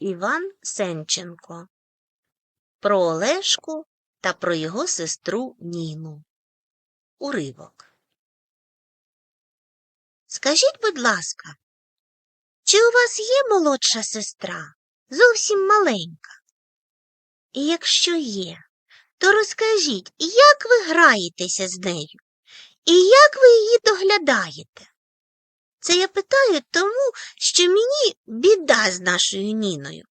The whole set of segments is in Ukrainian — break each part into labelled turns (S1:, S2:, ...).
S1: Іван Сенченко Про Олешку та про його сестру Ніну. Уривок. Скажіть, будь ласка, чи у вас є молодша сестра, зовсім маленька? І якщо є, то розкажіть, як ви граєтеся з нею? І як ви її доглядаєте? Це я питаю тому, що мені біда з нашою Ніною.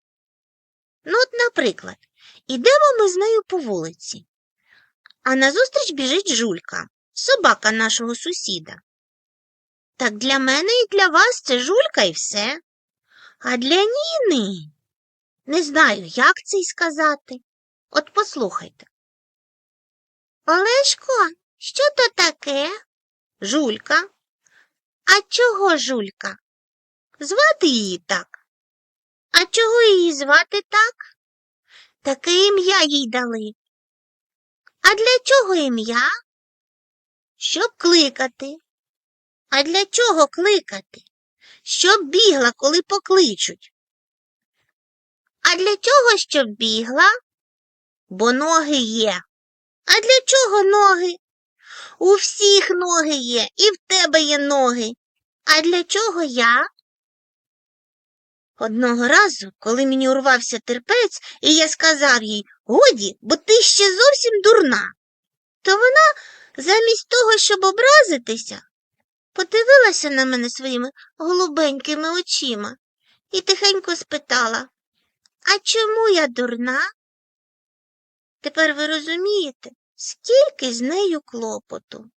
S1: Ну, от, наприклад, ідемо ми з нею по вулиці, а назустріч біжить жулька, собака нашого сусіда. Так для мене і для вас це жулька і все. А для Ніни не знаю, як це й сказати. От послухайте. Олешко, що то таке? Жулька. А чого жулька? Звати її так. А чого її звати так? Таке ім'я їй дали. А для чого ім'я? Щоб кликати. А для чого кликати? Щоб бігла, коли покличуть. А для чого щоб бігла? Бо ноги є. А для чого ноги? У всіх ноги є, і в тебе є ноги. А для чого я? Одного разу, коли мені урвався терпець, і я сказав їй годі, бо ти ще зовсім дурна, то вона, замість того, щоб образитися, подивилася на мене своїми голубенькими очима і тихенько спитала А чому я дурна? Тепер ви розумієте, скільки з нею клопоту.